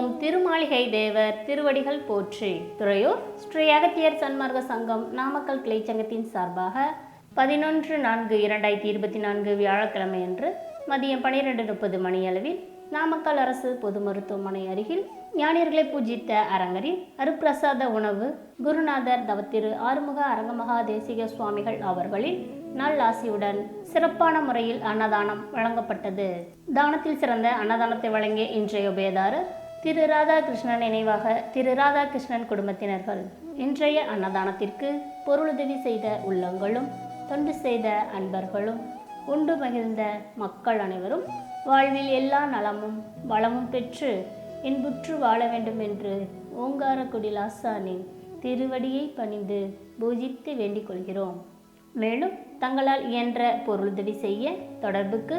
ஓம் திருமாளிகை தேவர் திருவடிகள் போற்றி. துறையூர் ஸ்ரீ அகத்தியர் சன்மார்க்க சங்கம் நாமக்கல் கிளைச்சங்கத்தின் சார்பாக பதினொன்று நான்கு இரண்டாயிரத்தி இருபத்தி நான்கு வியாழக்கிழமை அன்று மதியம் பனிரெண்டு முப்பது மணியளவில் நாமக்கல் அரசு பொது மருத்துவமனை அருகில் ஞானியர்களை பூஜித்த அரங்கரில் அருப்பிரசாத உணவு குருநாதர் தவத்திரு ஆறுமுக அரங்கமகா தேசிக சுவாமிகள் அவர்களின் நல்லாசியுடன் சிறப்பான முறையில் அன்னதானம் வழங்கப்பட்டது. தானத்தில் சிறந்த அன்னதானத்தை வழங்கிய இன்றைய உபயதாரர் திரு ராதாகிருஷ்ணன் நினைவாக திரு ராதாகிருஷ்ணன் குடும்பத்தினர்கள் இன்றைய அன்னதானத்திற்கு பொருளுதவி செய்த உள்ளங்களும் தொண்டு செய்த அன்பர்களும் உண்டு மகிழ்ந்த மக்கள் அனைவரும் வாழ்வில் எல்லா நலமும் வளமும் பெற்று இன்புற்று வாழ வேண்டும் என்று ஓங்காரக்குடி லாசானின் திருவடியை பணிந்து பூஜித்து வேண்டிக் கொள்கிறோம். மேலும் தங்களால் இயன்ற பொருளுதவி செய்ய தொடர்புக்கு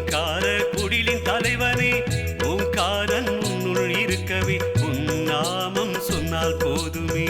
ஓங்கார குடிலின் தலைவனே ஓங்காரன் உன்னுள் இருக்கவே உன் நாமம் சொன்னால் போதுமே.